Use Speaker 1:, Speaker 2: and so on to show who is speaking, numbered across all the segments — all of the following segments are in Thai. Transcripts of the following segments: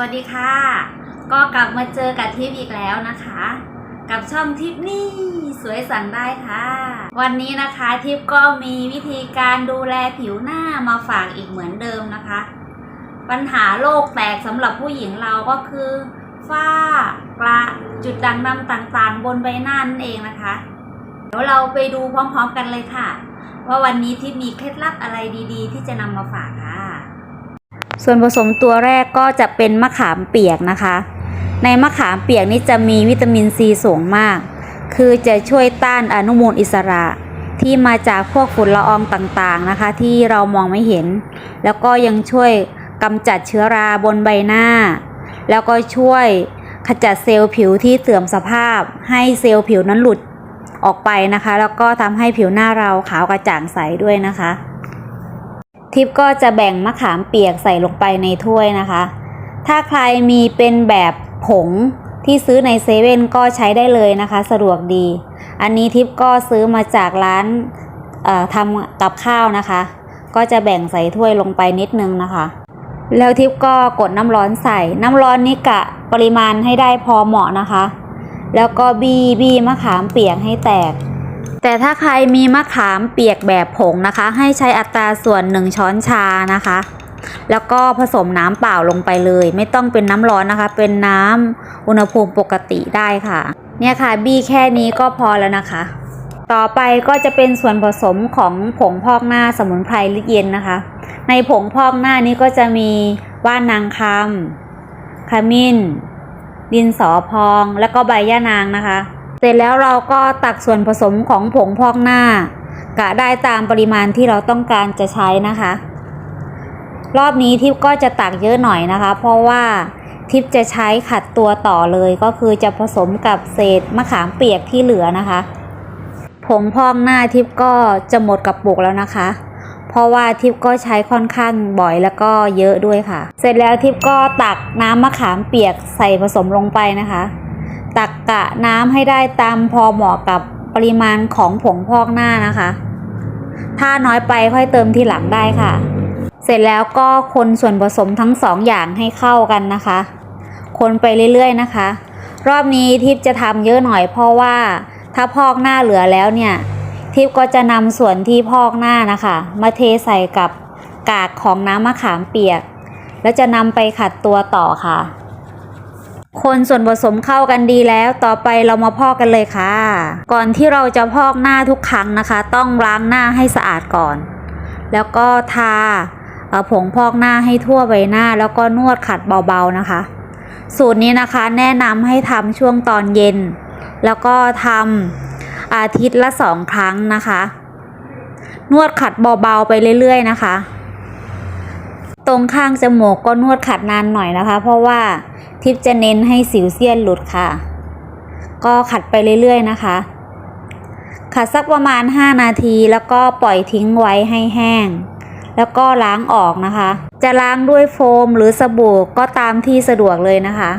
Speaker 1: วัสดีค่ะ ก็กลับมาเจอกับทิปอีกแล้วนะคะ กับช่องทิปนี่สวยสันได้ค่ะ วันนี้นะคะทิปก็มีวิธีการดูแลผิวหน้ามาฝากอีกเหมือนเดิมนะคะ ปัญหาโรคแตกสำหรับผู้หญิงเราก็คือฝ้ากระจุดด่างดำต่างๆ บนใบหน้านั่นเองนะคะ เดี๋ยวเราไปดูพร้อมๆกันเลยค่ะ ว่าวันนี้ทิปมีเคล็ดลับอะไรดีๆ ที่จะนำมาฝากค่ะ ส่วนผสมตัวแรกก็จะเป็นมะขามเปียกนะคะ ในมะขามเปียกนี้จะมีวิตามินซีสูงมาก คือจะช่วยต้านอนุมูลอิสระที่มาจากพวกฝุ่นละอองต่างๆนะคะ ที่เรามองไม่เห็น แล้วก็ยังช่วยกำจัดเชื้อราบนใบหน้า แล้วก็ช่วยขจัดเซลล์ผิวที่เสื่อมสภาพ ให้เซลล์ผิวนั้นหลุดออกไปนะคะ แล้วก็ทำให้ผิวหน้าเราขาวกระจ่างใสด้วยนะคะ ทิปก็จะแบ่งมะขามเปียกใส่ลงไปในถ้วยนะคะ ถ้าใครมีเป็นแบบผงที่ซื้อในเซเว่นก็ใช้ได้เลยนะคะ สะดวกดี อันนี้ทิปก็ซื้อมาจากร้านทำกับข้าวนะคะ ก็จะแบ่งใส่ถ้วยลงไปนิดนึงนะคะ แล้วทิปก็กดน้ำร้อนใส่ น้ำร้อนนี่กะปริมาณให้ได้พอเหมาะนะคะ แล้วก็บีบีมะขามเปียกให้แตก แต่ถ้าใครมีมะขามเปียกแบบผงนะคะ ให้ใช้อัตราส่วน 1 ช้อนชานะคะ แล้วก็ผสมน้ำเปล่าลงไปเลย ไม่ต้องเป็นน้ำร้อนนะคะ เป็นน้ำอุณหภูมิปกติได้ค่ะ เนี่ยค่ะบีแค่นี้ก็พอแล้วนะคะ ต่อไปก็จะเป็นส่วนผสมของผงพอกหน้าสมุนไพรลิเย็นนะคะ ในผงพอกหน้านี้ก็จะมีว่านนางคำขมิ้น ดินสอพอง แล้วก็ใบย่านางนะคะ เสร็จแล้วเราก็ตักส่วนผสมของผงพอกหน้ากะได้ตามปริมาณที่เราต้องการจะใช้นะคะ รอบนี้ทิปก็จะตักเยอะหน่อยนะคะ เพราะว่าทิปจะใช้ขัดตัวต่อเลยก็คือจะผสมกับเศษมะขามเปียกที่เหลือนะคะ ผงพอกหน้าทิปก็จะหมดกระปุกแล้วนะคะ เพราะว่าทิปก็ใช้ค่อนข้างบ่อยแล้วก็เยอะด้วยค่ะ เสร็จแล้วทิปก็ตักน้ำมะขามเปียกใส่ผสมลงไปนะคะ ตักกะน้ำให้ได้ตามพอเหมาะกับปริมาณของผงพอกหน้านะคะ ถ้าน้อยไปค่อยเติมทีหลังได้ค่ะ เสร็จแล้วก็คนส่วนผสมทั้งสองอย่างให้เข้ากันนะคะ คนไปเรื่อยๆนะคะ รอบนี้ทิปจะทำเยอะหน่อยเพราะว่าถ้าพอกหน้าเหลือแล้วเนี่ย ทิปก็จะนำส่วนที่พอกหน้านะคะ มาเทใส่กับกากของน้ำมะขามเปียก แล้วจะนำไปขัดตัวต่อค่ะ คนส่วนผสมเข้ากันดีแล้ว ต่อไปเรามาพอกกันเลยค่ะ ก่อนที่เราจะพอกหน้าทุกครั้งนะคะ ต้องล้างหน้าให้สะอาดก่อน แล้วก็ทาผงพอกหน้าให้ทั่วใบหน้า แล้วก็นวดขัดเบาๆนะคะ สูตรนี้นะคะแนะนำให้ทำช่วงตอนเย็น แล้วก็ทำอาทิตย์ละสองครั้งนะคะ นวดขัดเบาๆไปเรื่อยๆนะคะ ตรงข้างจมูกก็นวดขัดนานหน่อยนะคะ เพราะว่า ทิปจะเน้นให้สิวเซียนหลุดค่ะ ก็ขัดไปเรื่อยๆนะคะ ขัดสักประมาณ 5 นาทีแล้วก็ปล่อยทิ้งไว้ให้แห้ง แล้วก็ล้างออกนะคะ จะล้างด้วยโฟมหรือสบู่ก็ตามที่สะดวกเลยนะคะ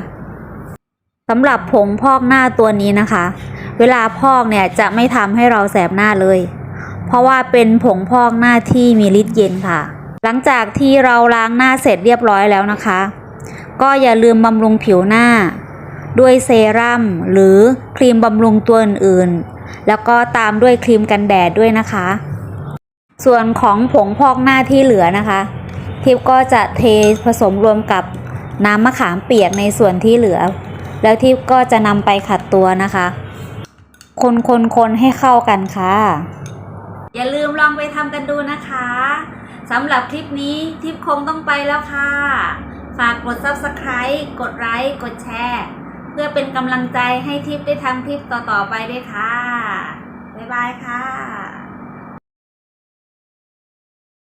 Speaker 1: สำหรับผงพอกหน้าตัวนี้นะคะ เวลาพอกเนี่ยจะไม่ทำให้เราแสบหน้าเลย เพราะว่าเป็นผงพอกหน้าที่มีฤทธิ์เย็นค่ะ หลังจากที่เราล้างหน้าเสร็จเรียบร้อยแล้วนะคะ ก็อย่าลืมบำรุงผิวหน้า ด้วยเซรั่มหรือครีมบำรุงตัวอื่นๆ แล้วก็ตามด้วยครีมกันแดดด้วยนะคะ ส่วนของผงพอกหน้าที่เหลือนะคะ ทิปก็จะเทผสมรวมกับน้ำมะขามเปียกในส่วนที่เหลือ แล้วทิปก็จะนำไปขัดตัวนะคะ คนคนคนให้เข้ากันค่ะ อย่าลืมลองไปทำกันดูนะคะสำหรับคลิปนี้ทิปคงต้องไปแล้วค่ะ ฝากกด subscribe กดไลค์กดแชร์ เพื่อเป็นกำลังใจให้ทิปได้ทำคลิปต่อๆไปด้วยค่ะ บ๊ายบายค่ะ